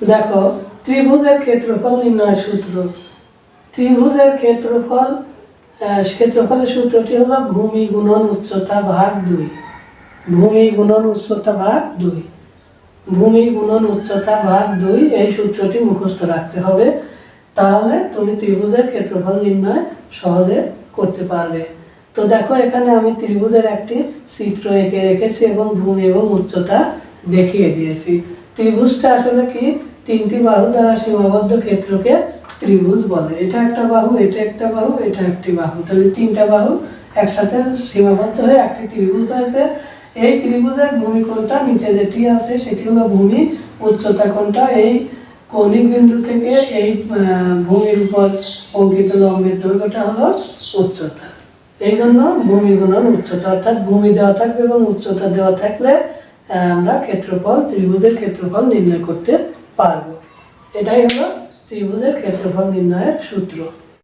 দেখো, ত্রিভুজের ক্ষেত্রফল নির্ণয় সূত্র। ত্রিভুজের ক্ষেত্রফল ক্ষেত্রফলের সূত্রটি হলো ভূমি গুণন উচ্চতা ভাগ দুই। ভূমি গুণন উচ্চতা ভাগ দুই। ভূমি গুণন উচ্চতা ভাগ দুই, এই সূত্রটি মুখস্থ রাখতে হবে। তাহলে তুমি ত্রিভুজের ক্ষেত্রফল নির্ণয় সহজে করতে পারবে। তো দেখো, এখানে আমি ত্রিভুজের একটি চিত্র এঁকে রেখেছি এবং ভূমি এবং উচ্চতা দেখিয়ে দিয়েছি। ত্রিভুজটা আসলে কি? তিনটি বাহু দ্বারা সীমাবদ্ধ ক্ষেত্রকে ত্রিভুজ বলে। এটা একটা বাহু, এটা একটা বাহু, এটা একটি বাহু। তাহলে তিনটা বাহু একসাথে সীমাবদ্ধ হয়ে একটি ত্রিভুজ হয়েছে। এই ত্রিভুজের ভূমি কোণটা নিচে যেটি আছে, সেটি হলো ভূমি, উচ্চতা কোণটা। এই কৌণিক বিন্দু থেকে এই ভূমির উপর অঙ্কিত লম্বের দৈর্ঘ্যটা হলো উচ্চতা। এই জন্য ভূমি গুণন উচ্চতা, অর্থাৎ ভূমি দেওয়া থাকবে এবং উচ্চতা দেওয়া থাকলে আমরা ক্ষেত্রফল ত্রিভুজের ক্ষেত্রফল নির্ণয় করতে পারব। এটাই হলো ত্রিভুজের ক্ষেত্রফল নির্ণয়ের সূত্র।